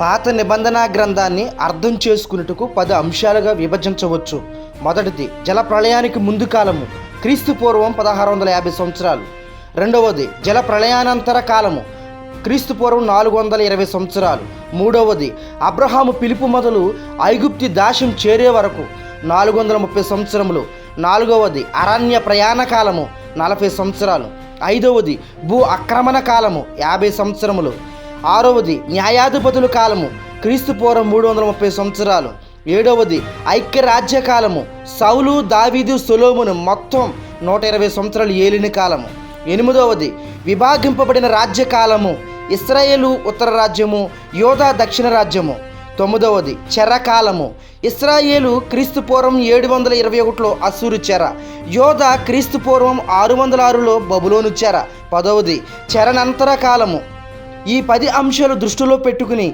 పాత నిబంధన గ్రంథాన్ని అర్థం చేసుకున్నట్టుకు పది అంశాలుగా విభజించవచ్చు. మొదటిది జల ప్రళయానికి ముందు కాలము క్రీస్తు పూర్వం పదహారు వందల యాభై సంవత్సరాలు. రెండవది జల ప్రళయానంతర కాలము క్రీస్తు పూర్వం నాలుగు వందల ఇరవై సంవత్సరాలు. మూడవది అబ్రహాము పిలుపు మొదలు ఐగుప్తి దాశం చేరే వరకు నాలుగు వందల ముప్పై సంవత్సరములు. నాలుగవది అరణ్య ప్రయాణ కాలము నలభై సంవత్సరాలు. ఐదవది భూ ఆక్రమణ కాలము యాభై సంవత్సరములు. ఆరవది న్యాయాధిపతుల కాలము క్రీస్తు పూర్వం మూడు వందల ముప్పై సంవత్సరాలు. ఏడవది ఐక్యరాజ్య కాలము సౌలు దావీదు సొలోమును మొత్తం నూట ఇరవై సంవత్సరాలు ఏలిన కాలము. ఎనిమిదవది విభాగింపబడిన రాజ్యకాలము ఇస్రాయేలు ఉత్తర రాజ్యము యోధా దక్షిణ రాజ్యము. తొమ్మిదవది చెరకాలము ఇస్రాయేలు క్రీస్తు పూర్వం ఏడు వందల ఇరవై ఒకటిలో అసూరు చెర యోధ క్రీస్తు పూర్వం ఆరు వందల ఆరులో బబులోను చెర. పదవది చెరనంతర కాలము ఈ పది అంశాలు దృష్టిలో పెట్టుకుని